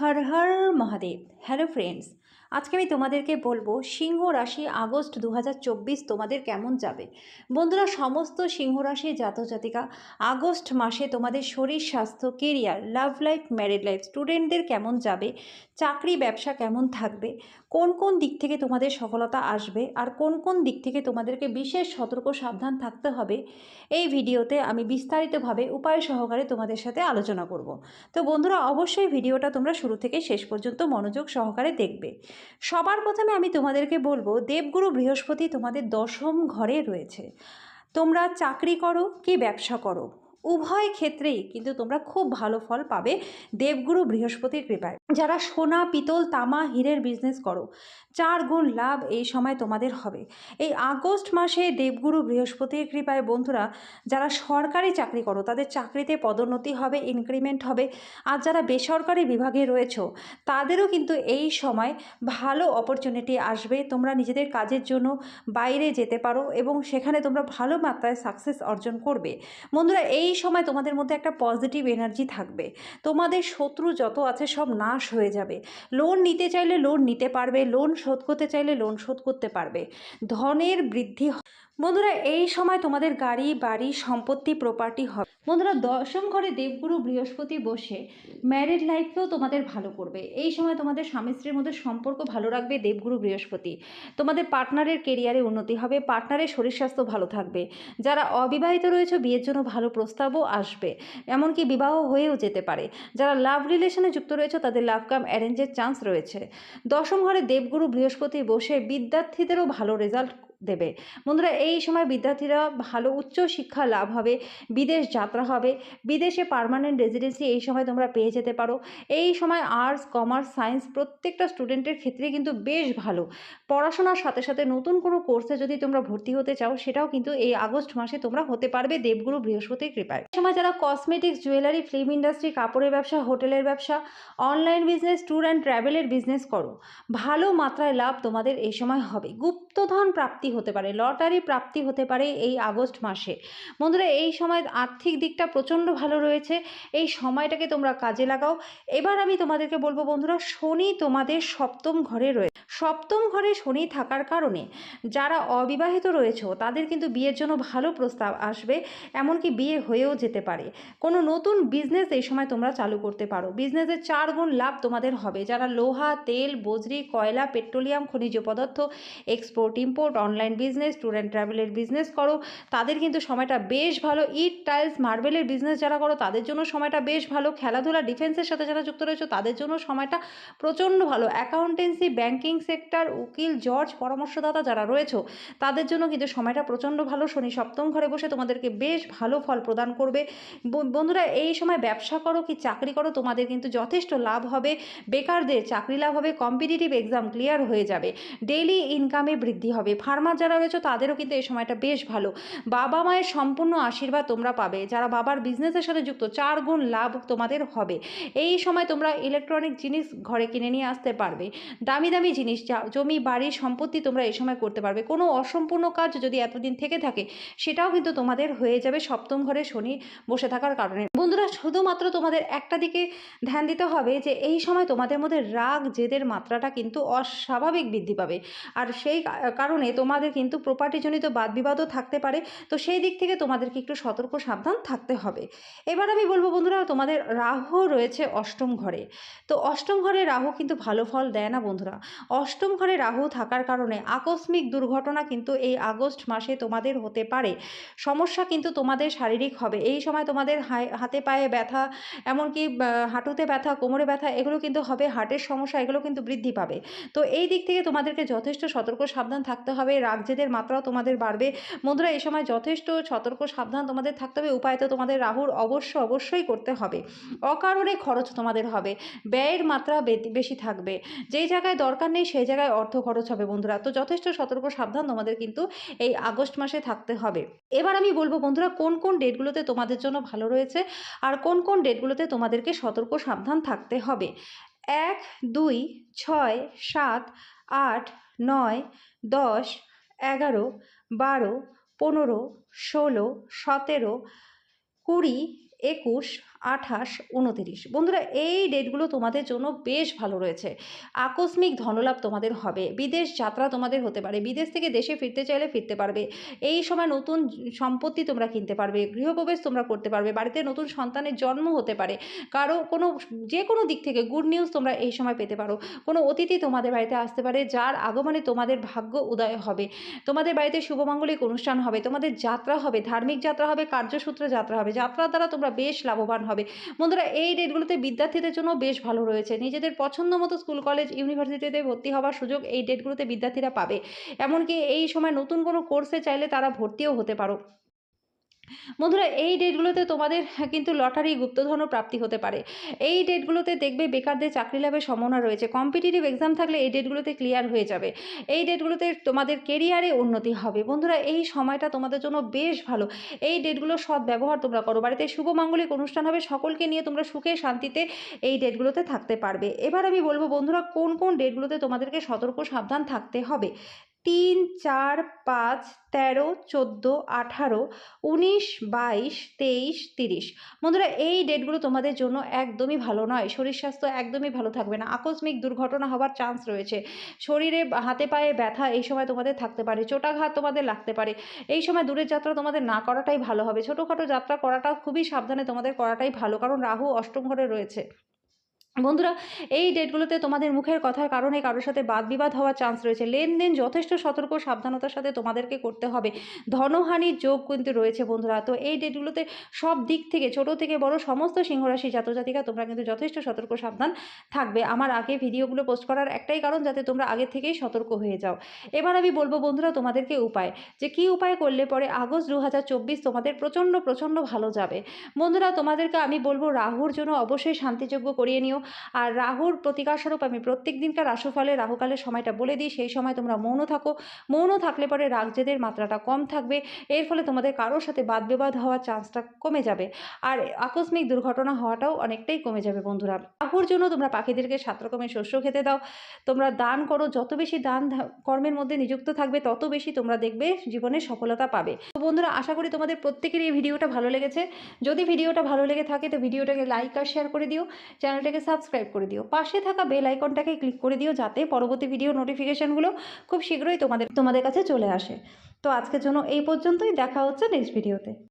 হর Har Mahadev. Hello friends আজকে আমি তোমাদেরকে বলব, সিংহ রাশি আগস্ট দু হাজার চব্বিশ তোমাদের কেমন যাবে? বন্ধুরা, সমস্ত সিংহ রাশি জাতজাতিকা, আগস্ট মাসে তোমাদের শরীর, স্বাস্থ্য career love life married life স্টুডেন্টদের কেমন যাবে? চাকরি, ব্যবসা কেমন থাকবে? কোন কোন দিক থেকে তোমাদের সফলতা আসবে? আর কোন কোন দিক থেকে তোমাদেরকে বিশেষ সতর্ক, সাবধান থাকতে হবে? এই ভিডিওতে আমি বিস্তারিতভাবে উপায় সহকারে তোমাদের সাথে আলোচনা করব। তো বন্ধুরা, অবশ্যই ভিডিওটা তোমরা শুরু থেকে শেষ পর্যন্ত মনোযোগ সহকারে দেখবে। সবার প্রথমে আমি তোমাদেরকে বলব, দেবগুরু বৃহস্পতি তোমাদের দশম ঘরে রয়েছে। তোমরা চাকরি করো কি ব্যবসা করো? উভয় ক্ষেত্রেই কিন্তু তোমরা খুব ভালো ফল পাবে দেবগুরু বৃহস্পতির কৃপায়। যারা সোনা, পিতল, তামা, হীরের বিজনেস করো, চার গুণ লাভ এই সময় তোমাদের হবে। এই আগস্ট মাসে দেবগুরু বৃহস্পতির কৃপায় বন্ধুরা, যারা সরকারি চাকরি করো, তাদের চাকরিতে পদোন্নতি হবে ইনক্রিমেন্ট হবে। আর যারা বেসরকারি বিভাগে রয়েছো, তাদেরও কিন্তু এই সময় ভালো অপরচুনিটি আসবে। তোমরা নিজেদের কাজের জন্য বাইরে যেতে পারো এবং সেখানে তোমরা ভালো মাত্রায় সাকসেস অর্জন করবে। বন্ধুরা, এই সময় তোমাদের মধ্যে একটা পজিটিভ এনার্জি থাকবে। তোমাদের শত্রু যত আছে সব নাশ হয়ে যাবে। লোন নিতে চাইলে লোন নিতে পারবে লোন শোধ করতে চাইলে লোন শোধ করতে পারবে। ধনের বৃদ্ধি বন্ধুরা, এই সময় তোমাদের গাড়ি, বাড়ি, সম্পত্তি প্রপার্টি হবে। বন্ধুরা, দশম ঘরে দেবগুরু বৃহস্পতি বসে ম্যারিড লাইফকেও তোমাদের ভালো করবে। এই সময় তোমাদের স্বামী স্ত্রীর মধ্যে সম্পর্ক ভালো রাখবে দেবগুরু বৃহস্পতি। তোমাদের পার্টনারের কেরিয়ারে উন্নতি হবে পার্টনারের শরীর স্বাস্থ্য ভালো থাকবে। যারা অবিবাহিত রয়েছে, বিয়ের জন্য ভালো প্রস্তাবও আসবে। এমনকি বিবাহ হয়েও যেতে পারে। যারা লাভ রিলেশনে যুক্ত রয়েছে, তাদের লাভ কাম অ্যারেঞ্জের চান্স রয়েছে। দশম ঘরে দেবগুরু বৃহস্পতি বসে বিদ্যার্থীদেরও ভালো রেজাল্ট দেবে। বন্ধুরা, এই সময় বিদ্যার্থীরা ভালো উচ্চ শিক্ষা লাভ হবে, বিদেশ যাত্রা হবে, বিদেশে পার্মানেন্ট রেজিডেন্সি এই সময় তোমরা পেয়ে যেতে পারো। এই সময় আর্টস কমার্স সায়েন্স প্রত্যেকটা স্টুডেন্টের ক্ষেত্রে কিন্তু বেশ ভালো। পড়াশোনার সাথে সাথে নতুন কোনো কোর্সে যদি তোমরা ভর্তি হতে চাও, সেটাও কিন্তু এই আগস্ট মাসে তোমরা হতে পারবে দেবগুরু বৃহস্পতির কৃপায়। এই সময় যারা কসমেটিক্স জুয়েলারি ফিল্ম ইন্ডাস্ট্রি কাপড়ের ব্যবসা, হোটেলের ব্যবসা অনলাইন বিজনেস ট্যুর অ্যান্ড ট্রাভেলের বিজনেস করো, ভালো মাত্রায় লাভ তোমাদের এই সময় হবে। গুপ্তধন প্রাপ্তি হতে পারে, লটারি প্রাপ্তি হতে পারে এই আগস্ট মাসে। বন্ধুরা, এই সময় আর্থিক দিকটা প্রচণ্ড ভালো রয়েছে। এই সময়টাকে তোমরা কাজে লাগাও। এবার আমি তোমাদেরকে বলব বন্ধুরা, শনি তোমাদের সপ্তম ঘরে রয়েছে সপ্তম ঘরে শনি থাকার কারণে যারা অবিবাহিত রয়েছে, তাদের কিন্তু বিয়ের জন্য ভালো প্রস্তাব আসবে, এমনকি বিয়ে হয়েও যেতে পারে। কোনো নতুন বিজনেস এই সময় তোমরা চালু করতে পারো। বিজনেসের চার গুণ লাভ তোমাদের হবে। যারা লোহা, তেল, বজরি, কয়লা, পেট্রোলিয়াম, খনিজ পদার্থ export import online business tour and ট্রাভেলের বিজনেস করো। তাদের কিন্তু সময়টা বেশ ভালো। ইট টাইলস মার্বেলের বিজনেস যারা করো, তাদের জন্য সময়টা বেশ ভালো। খেলাধুলা ডিফেন্সের সাথে যারা যুক্ত রয়েছে, তাদের জন্য সময়টা প্রচণ্ড ভালো। অ্যাকাউন্টেন্সি ব্যাংকিং সেক্টর উকিল, জজ, পরামর্শদাতা যারা রয়েছে, তাদের জন্য কিন্তু সময়টা প্রচণ্ড ভালো। শনি সপ্তম ঘরে বসে তোমাদেরকে বেশ ভালো ফল প্রদান করবে। বন্ধুরা, এই সময় ব্যবসা করো কি চাকরি করো, তোমাদের কিন্তু যথেষ্ট লাভ হবে। বেকারদের চাকরি লাভ হবে। কম্পিটিটিভ এক্সাম ক্লিয়ার হয়ে যাবে। ডেইলি ইনকামে বৃদ্ধি হবে। ফার্মার যারা রয়েছে, তাদেরও কিন্তু এই সময়টা বেশ ভালো। বাবা মায়ের সম্পূর্ণ আশীর্বাদ তোমরা পাবে। যারা বাবার বিজনেসের সাথে যুক্ত, চার গুণ লাভ তোমাদের হবে। এই সময় তোমরা ইলেকট্রনিক জিনিস ঘরে কিনে নিয়ে আসতে পারবে। দামি দামি জিনিস জমি, বাড়ি, সম্পত্তি তোমরা এই সময় করতে পারবে। কোনো অসম্পূর্ণ কাজ যদি এতদিন থেকে থাকে, সেটাও কিন্তু তোমাদের হয়ে যাবে সপ্তম ঘরে শনি বসে থাকার কারণে। বন্ধুরা, শুধুমাত্র তোমাদের একটা দিকে ধ্যান দিতে হবে যে, এই সময় তোমাদের মধ্যে রাগ, জেদের মাত্রাটা কিন্তু অস্বাভাবিক বৃদ্ধি পাবে। আর সেই কারণে তোমাদের কিন্তু প্রপার্টিজনিত বাদ বিবাদও থাকতে পারে। তো সেই দিক থেকে তোমাদেরকে একটু সতর্ক সাবধান থাকতে হবে। এবার আমি বলব বন্ধুরা, তোমাদের রাহু রয়েছে অষ্টম ঘরে। তো অষ্টম ঘরে রাহু কিন্তু ভালো ফল দেয় না বন্ধুরা। অষ্টম ঘরে রাহু থাকার কারণে আকস্মিক দুর্ঘটনা কিন্তু এই আগস্ট মাসে তোমাদের হতে পারে। সমস্যা কিন্তু তোমাদের শারীরিক হবে। এই সময় তোমাদের হাতে পায়ে ব্যথা, এমনকি হাঁটুতে ব্যথা, কোমরে ব্যথা, এগুলো কিন্তু হবে। হার্টের সমস্যা এগুলো কিন্তু বৃদ্ধি পাবে। তো এই দিক থেকে তোমাদেরকে যথেষ্ট সতর্ক সাবধান থাকতে হবে, রাগজেদের মাত্রাও তোমাদের বাড়বে। বন্ধুরা, এই সময় যথেষ্ট সতর্ক, সাবধান তোমাদের থাকতে হবে, উপায় তো তোমাদের রাহুর অবশ্য অবশ্যই করতে হবে। অকারণে খরচ তোমাদের হবে, ব্যয়ের মাত্রা বেশি থাকবে। যেই জায়গায় দরকার নেই, সেই জায়গায় অর্থ খরচ হবে বন্ধুরা। তো যথেষ্ট সতর্ক, সাবধান তোমাদের কিন্তু এই আগস্ট মাসে থাকতে হবে। এবার আমি বলব বন্ধুরা, কোন কোন ডেটগুলোতে তোমাদের জন্য ভালো রয়েছে আর কোন কোন ডেটগুলোতে তোমাদেরকে সতর্ক, সাবধান থাকতে হবে? এক, দুই, ছয়, সাত আট নয় দশ এগারো বারো পনেরো ষোলো সতেরো কুড়ি একুশ আঠাশ, উনতিরিশ। বন্ধুরা, এই ডেটগুলো তোমাদের জন্য বেশ ভালো রয়েছে। আকস্মিক ধনলাভ তোমাদের হবে। বিদেশ যাত্রা তোমাদের হতে পারে। বিদেশ থেকে দেশে ফিরতে চাইলে ফিরতে পারবে। এই সময় নতুন সম্পত্তি তোমরা কিনতে পারবে। গৃহপ্রবেশ তোমরা করতে পারবে। বাড়িতে নতুন সন্তানের জন্ম হতে পারে। কারও কোনো যে কোনো দিক থেকে গুড নিউজ তোমরা এই সময় পেতে পারো। কোনো অতিথি তোমাদের বাড়িতে আসতে পারে, যার আগমনে তোমাদের ভাগ্য উদয় হবে। তোমাদের বাড়িতে শুভমাঙ্গলিক অনুষ্ঠান হবে। তোমাদের যাত্রা হবে। ধার্মিক যাত্রা হবে, কার্যসূত্র যাত্রা হবে। যাত্রার দ্বারা তোমরা বেশ লাভবান হবে। বন্ধুরা, এই ডেটগুলোতে বিদ্যার্থীদের জন্য বেশ ভালো রয়েছে। নিজেদের পছন্দ মতো স্কুল কলেজ ইউনিভার্সিটিতে ভর্তি হওয়ার সুযোগ এই ডেটগুলোতে বিদ্যার্থীরা পাবে। এমনকি এই সময় নতুন কোনো কোর্সে চাইলে তারা ভর্তিও হতে পারো। বন্ধুরা, এই ডেটগুলোতে তোমাদের কিন্তু লটারি গুপ্তধনও প্রাপ্তি হতে পারে। এই ডেটগুলোতে দেখবে বেকারদের চাকরি লাভের সম্ভাবনা রয়েছে। কম্পিটিটিভ এক্সাম থাকলে এই ডেটগুলোতে ক্লিয়ার হয়ে যাবে। এই ডেটগুলোতে তোমাদের কেরিয়ারে উন্নতি হবে। বন্ধুরা, এই সময়টা তোমাদের জন্য বেশ ভালো। এই ডেটগুলোর সৎ ব্যবহার তোমরা করো। বাড়িতে শুভ মাঙ্গলিক অনুষ্ঠান হবে। সকলকে নিয়ে তোমরা সুখে শান্তিতে এই ডেটগুলোতে থাকতে পারবে। এবার আমি বলব, বন্ধুরা, কোন কোন ডেটগুলোতে তোমাদেরকে সতর্ক সাবধান থাকতে হবে? তিন, চার, পাঁচ, তেরো, চোদ্দ, আঠারো, উনিশ, বাইশ, তেইশ, তিরিশ। বন্ধুরা, এই ডেটগুলো তোমাদের জন্য একদমই ভালো নয়। শরীর স্বাস্থ্য একদমই ভালো থাকবে না। আকস্মিক দুর্ঘটনা হওয়ার চান্স রয়েছে। শরীরে হাতে পায়ে ব্যথা এই সময় তোমাদের থাকতে পারে। চোটাঘাত তোমাদের লাগতে পারে। এই সময় দূরের যাত্রা তোমাদের না করাটাই ভালো হবে। ছোটোখাটো যাত্রা করাটা খুবই সাবধানে তোমাদের করাটাই ভালো। কারণ রাহু অষ্টম ঘরে রয়েছে। বন্ধুরা, এই ডেটগুলোতে তোমাদের মুখের কথার কারণে কারোর সাথে বাদ বিবাদ হওয়ার চান্স রয়েছে। লেনদেন যথেষ্ট সতর্ক, সাবধানতার সাথে তোমাদেরকে করতে হবে। ধনহানির যোগ কিন্তু রয়েছে বন্ধুরা। তো এই ডেটগুলোতে সব দিক থেকে, ছোট থেকে বড় সমস্ত সিংহরাশি জাতজাতিকা তোমরা কিন্তু যথেষ্ট সতর্ক, সাবধান থাকবে। আমার আগে ভিডিওগুলো পোস্ট করার একটাই কারণ যাতে তোমরা আগে থেকেই সতর্ক হয়ে যাও। এবার আমি বলব বন্ধুরা তোমাদেরকে উপায়। যে কি উপায় করলে পরে আগস্ট দু হাজার চব্বিশ তোমাদের প্রচণ্ড প্রচণ্ড ভালো যাবে? বন্ধুরা তোমাদেরকে আমি বলব রাহুর জন্য অবশ্যই শান্তিযোগ্য করিয়ে নিও। আর রাহুর প্রতিকার স্বরূপ আমি প্রত্যেক দিনকার রাশুফলে রাহুকালের সময়টা বলে দিই, সেই সময় তোমরা মৌন থাকো। মৌন থাকলে পরে রাগজেদের মাত্রাটা কম থাকবে। এর ফলে তোমাদের কারোর সাথে বাদ বিবাদ হওয়ার চান্সটা কমে যাবে। আর আকস্মিক দুর্ঘটনা হওয়াটাও অনেকটাই কমে যাবে বন্ধুরা। রাহুর জন্য তোমরা পাখিদেরকে সাত রকমের শস্য খেতে দাও। তোমরা দান করো, যত বেশি দান কর্মের মধ্যে নিযুক্ত থাকবে, তত বেশি তোমরা দেখবে জীবনে সফলতা পাবে। তো বন্ধুরা, আশা করি তোমাদের প্রত্যেকের এই ভিডিওটা ভালো লেগেছে। যদি ভিডিওটা ভালো লেগে থাকে, তো ভিডিওটাকে লাইক আর শেয়ার করে দিও। চ্যানেলটাকে সাবস্ক্রাইব করে দিও। পাশে থাকা বেল আইকনটাকে ক্লিক করে দিও যাতে পরবর্তী ভিডিও নোটিফিকেশানগুলো খুব শীঘ্রই তোমাদের তোমাদের কাছে চলে আসে। তো আজকের জন্য এই পর্যন্তই। দেখা হচ্ছে নেক্সট ভিডিওতে